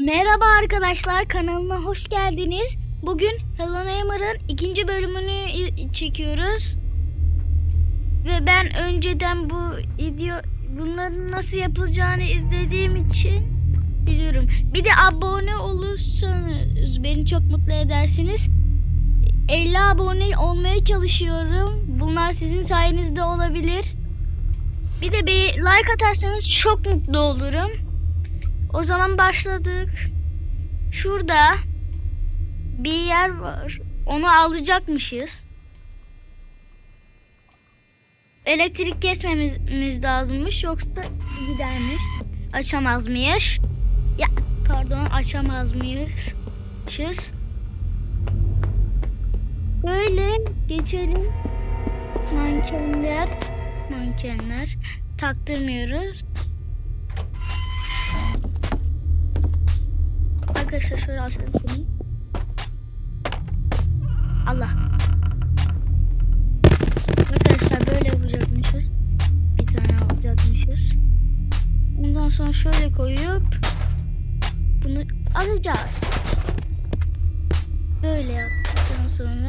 Merhaba arkadaşlar kanalıma hoş geldiniz. Bugün Hello Neighbor'ın ikinci bölümünü çekiyoruz. Ve ben önceden bu video bunların nasıl yapılacağını izlediğim için biliyorum. Bir de abone olursanız beni çok mutlu edersiniz. 50 abone olmaya çalışıyorum. Bunlar sizin sayenizde olabilir. Bir de bir like atarsanız çok mutlu olurum. O zaman başladık. Şurada bir yer var. Onu alacakmışız. Elektrik kesmemiz lazımmış yoksa gidermiş. Açamaz mıyız? Ya pardon açamaz mıyız? Böyle geçelim. Mankenler, mankenler taktırmıyoruz. Arkadaşlar şöyle açalım. şunu. Allah. Arkadaşlar böyle yapacakmışız. Bir tane alacakmışız. Ondan sonra şöyle koyup bunu alacağız. Böyle yaptıktan sonra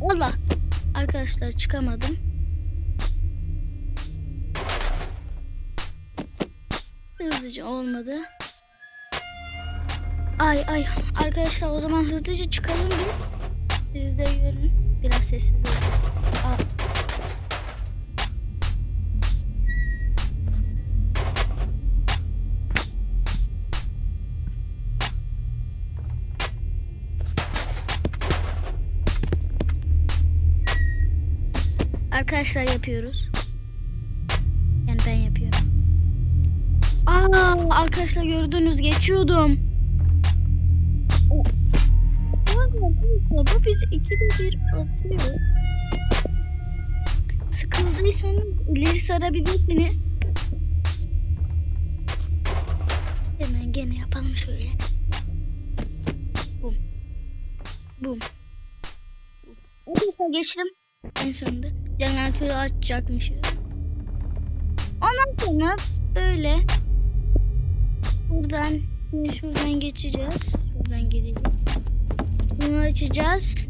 Allah. Arkadaşlar çıkamadım. Hızlıca olmadı. Ay ay arkadaşlar o zaman hızlıca çıkalım biz. Siz de görün. Biraz sessiz olun. Aa. Arkadaşlar yapıyoruz. Yani ben yapıyorum. Aa arkadaşlar gördünüz geçiyordum. Bu bizi ikide bir atıyor. Sıkıldıysanız ileri sarabilirsiniz. Hemen gene yapalım şöyle. Bum. Bum. Arkadaşlar geçtim. En sonunda jeneratörü açacakmışız. Ondan sonra böyle buradan şuradan geçeceğiz. Şuradan gidelim. Bunu açacağız.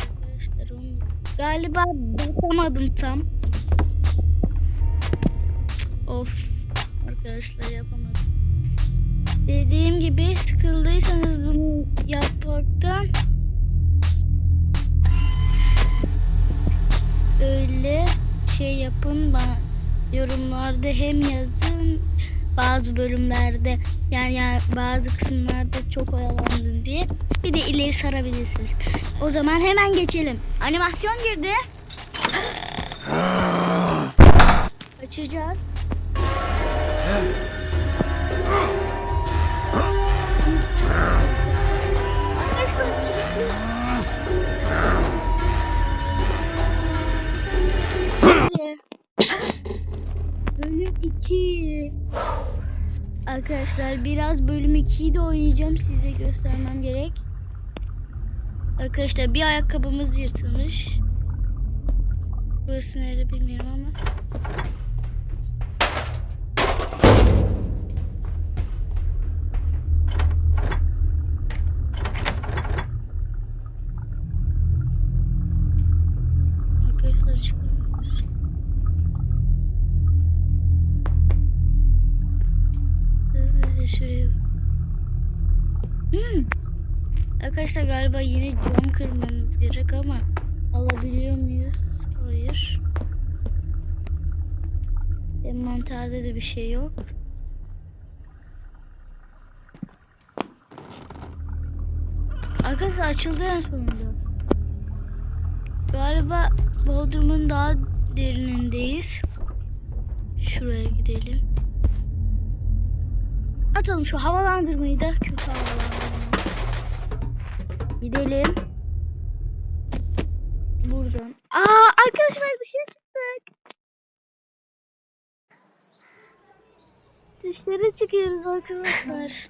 Arkadaşlar onu galiba basamadım tam. Of arkadaşlar yapamadım. Dediğim gibi sıkıldıysanız bunu yapmaktan öyle şey yapın bana yorumlarda hem yazın bazı bölümlerde yani, yani bazı kısımlarda çok oyalandım diye bir de ileri sarabilirsiniz. O zaman hemen geçelim. Animasyon girdi. Açacağız. Arkadaşlar biraz bölüm 2'yi de oynayacağım. Size göstermem gerek. Arkadaşlar bir ayakkabımız yırtılmış. Burası nerede bilmiyorum ama. Arkadaşlar çıkıyoruz. Hızlıca şuraya. Hmm. Arkadaşlar galiba yine cam kırmamız gerek ama alabiliyor muyuz? Hayır. Envanterde de bir şey yok. Arkadaşlar açıldı en sonunda. Galiba Bodrum'un daha derinindeyiz. Şuraya gidelim. Atalım şu havalandırmayı da kötü havalandırmayı. Gidelim. Buradan. Aa arkadaşlar dışarı çıktık. Dışarı çıkıyoruz arkadaşlar.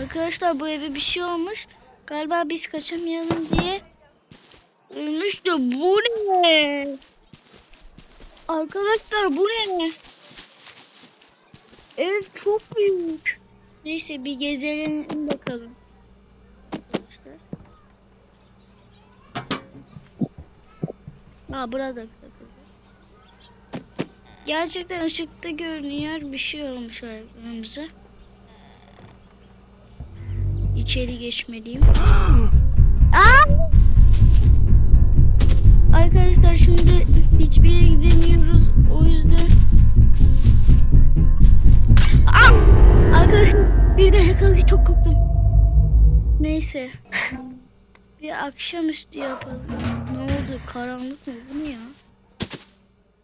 Arkadaşlar bu eve bir şey olmuş. Galiba biz kaçamayalım diye. Ölmüş de bu ne? Arkadaşlar bu ne? Ev çok büyük. Neyse bir gezelim bakalım. Arkadaşlar. Aa burada. Gerçekten ışıkta görünüyor bir şey olmuş ayaklarımıza. İçeri geçmeliyim. Aa! Arkadaşlar şimdi hiçbir yere gidemiyoruz. O yüzden Arkadaşlar bir de yakalayıcı çok korktum. Neyse. Bir akşamüstü yapalım. Ne oldu? Karanlık mı? Bu ne ya?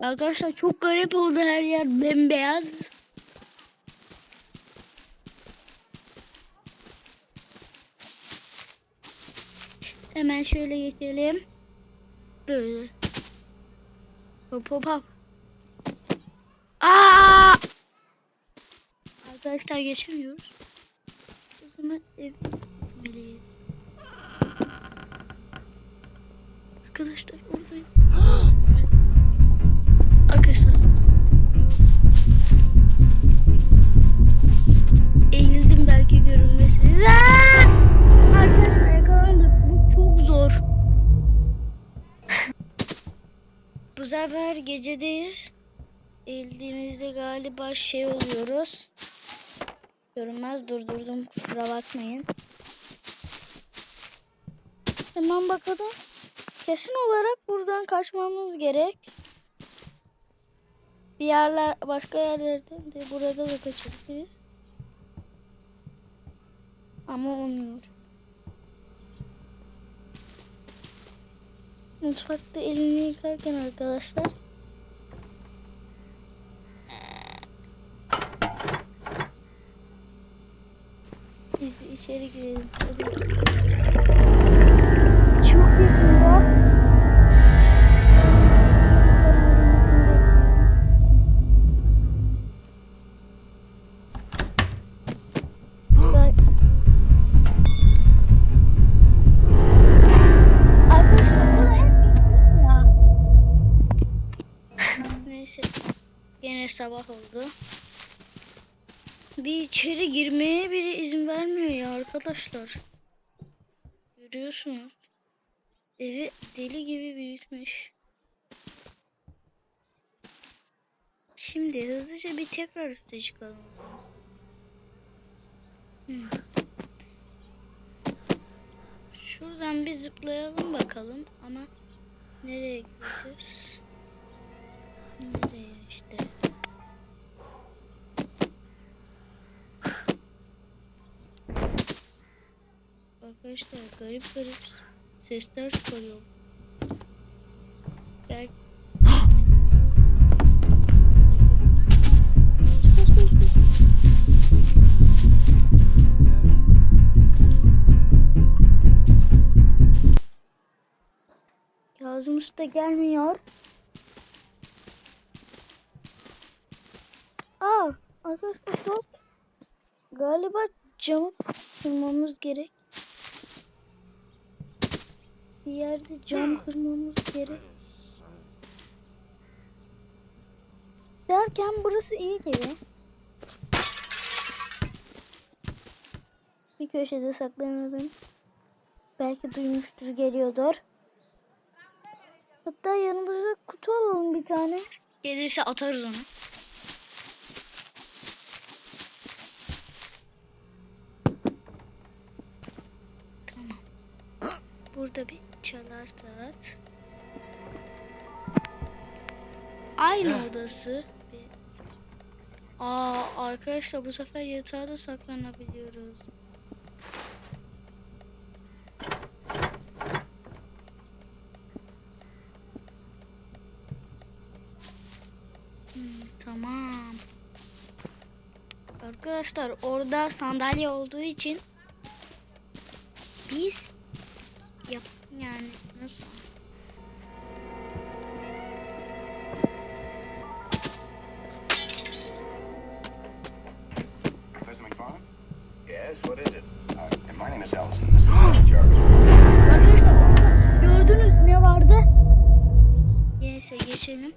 Arkadaşlar çok garip oldu her yer bembeyaz. Hemen şöyle geçelim. Böyle. Hop hop hop. Aa! Arkadaşlar geçemiyoruz. O zaman ev gitmeliyiz. Arkadaşlar oradayım. Arkadaşlar. Eğildim belki görünmesin. Aa! Arkadaşlar yakalandık. Bu çok zor. Bu sefer gecedeyiz. Eğildiğimizde galiba şey oluyoruz. Görünmez durdurdum kusura bakmayın. Hemen bakalım. Kesin olarak buradan kaçmamız gerek. Bir yerler başka yerlerden de burada da kaçabiliriz. Ama olmuyor. Mutfakta elini yıkarken arkadaşlar. Biz de içeri girelim. Çok yakında. Ben. Neyse. Yine sabah oldu. Bir içeri girmeye bile izin vermiyor ya arkadaşlar. Görüyorsunuz. Evi deli gibi büyütmüş. Şimdi hızlıca bir tekrar üste çıkalım. Hmm. Şuradan bir zıplayalım bakalım ama nereye gideceğiz? Arkadaşlar garip garip sesler çıkarıyor. Belki... Kazım Usta gelmiyor. Aa, arkadaşlar. Galiba camı kırmamız gerek. Bir yerde cam kırmamız gerek. Derken burası iyi gibi. Bir köşede saklanalım. Belki duymuştur geliyordur. Hatta yanımıza kutu alalım bir tane. Gelirse atarız onu. Tamam. Burada bir çalar saat. Aynı odası. Aa arkadaşlar bu sefer yatağa da saklanabiliyoruz. Hmm, tamam. Arkadaşlar orada sandalye olduğu için biz yani nasıl? Professor McFarland? Yes, what is it? Uh, my name is Allison. This is Jarvis. Arkadaşlar orada gördünüz ne vardı? Neyse geçelim.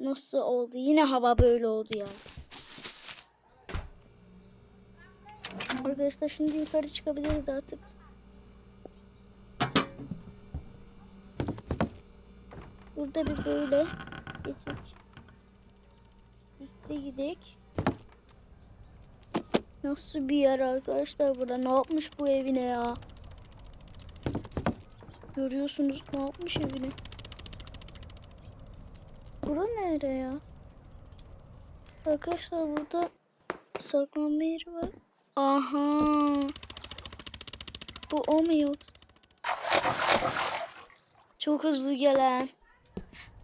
Nasıl oldu? Yine hava böyle oldu ya. Arkadaşlar şimdi yukarı çıkabiliriz artık. Burada bir böyle geçik. Üste gidek. Nasıl bir yer arkadaşlar burada? Ne yapmış bu evine ya? Görüyorsunuz ne yapmış evine? Bura nere ya? Arkadaşlar burada saklanma yeri var. Aha. Bu o mu yoksa? Çok hızlı gelen.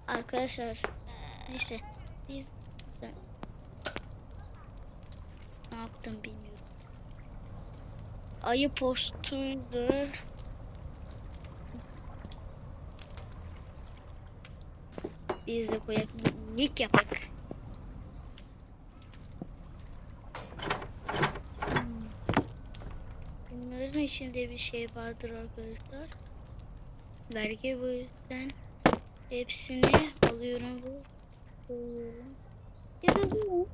Arkadaşlar neyse biz ben ne yaptım bilmiyorum. Ayı postuydu. Biz de koyak nick yapak. Bunların içinde bir şey vardır arkadaşlar. Belki bu yüzden hepsini alıyorum bu. Koyuyorum. Ya da bu.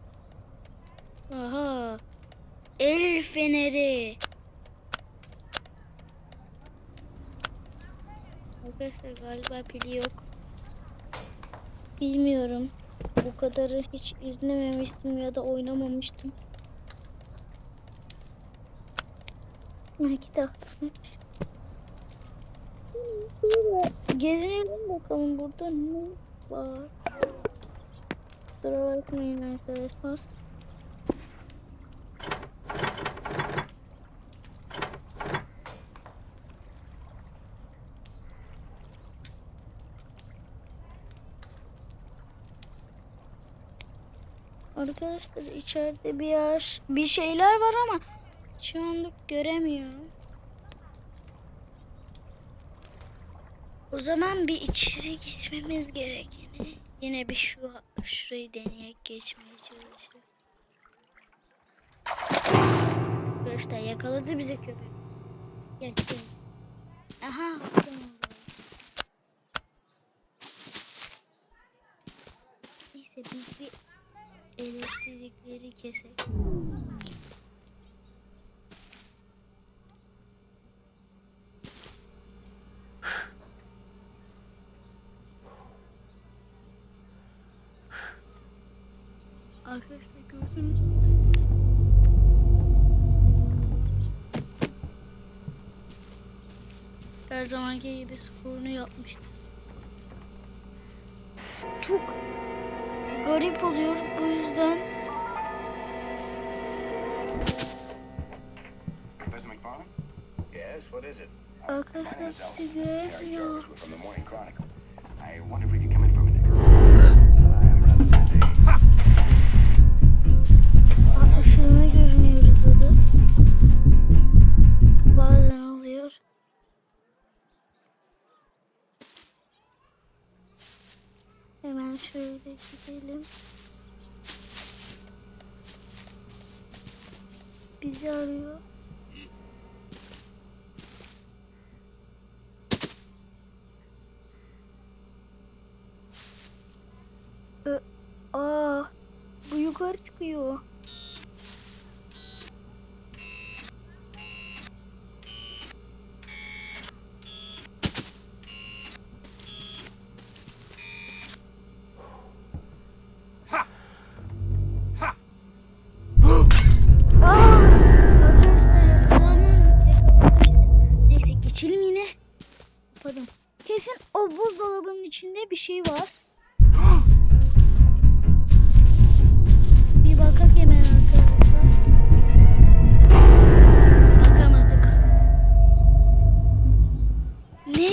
Aha. El feneri. Arkadaşlar galiba pili yok. Bilmiyorum. Bu kadarı hiç izlememiştim ya da oynamamıştım. Ha kitap. Gezinelim bakalım burada ne var. Kusura bakmayın arkadaşlar. Arkadaşlar içeride bir yer, bir şeyler var ama şu anlık göremiyorum. O zaman bir içeri gitmemiz gerek yine. Yine bir şu şurayı deneyek geçmeye çalışalım. Arkadaşlar yakaladı bizi köpek. Gel gel. Aha. Neyse biz bir elektrikleri keselim. Arkadaşlar gördünüz mü? Her zamanki gibi sporunu yapmıştı. Çok garip oluyor bu yüzden. Professor McFarland? Yes, what is it? My Arkadaşlar name is Şöyle gidelim. Bizi arıyor.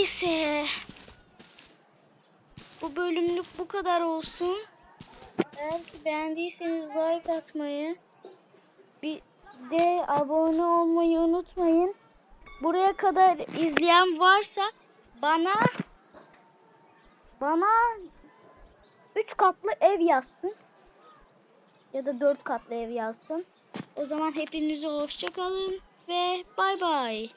Neyse. Bu bölümlük bu kadar olsun. Eğer ki beğendiyseniz like atmayı, bir de abone olmayı unutmayın. Buraya kadar izleyen varsa bana bana 3 katlı ev yazsın. Ya da 4 katlı ev yazsın. O zaman hepinize hoşça kalın ve bay bay.